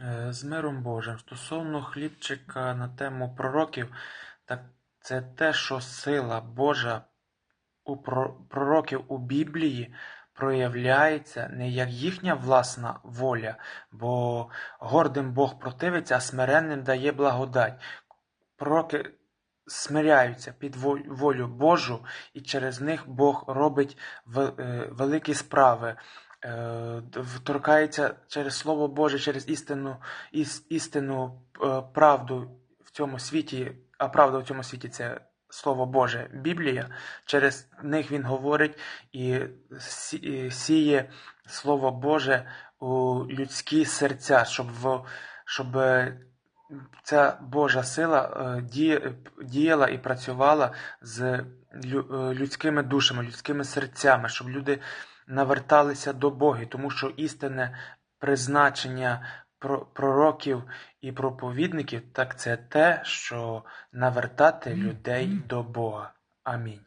Е, З миром Божим. Стосовно хлібчика на тему пророків, так це те, що сила Божа у про- пророків у Біблії проявляється не як їхня власна воля, бо гордим Бог противиться, а смиренним дає благодать. Пророки смиряються під волю Божу, і через них Бог робить е, великі справи. Е, д- Торкається через Слово Боже, через істину, іс- істину е, правду в цьому світі, а правда в цьому світі це Слово Боже, Біблія. Через них він говорить і сі- сіє Слово Боже у людські серця, щоб, щоб е, ця Божа сила е, діяла і працювала з е, людськими душами, людськими серцями, щоб люди наверталися до Бога, тому що істинне призначення про- пророків і проповідників так це те, що навертати людей до Бога. Амінь.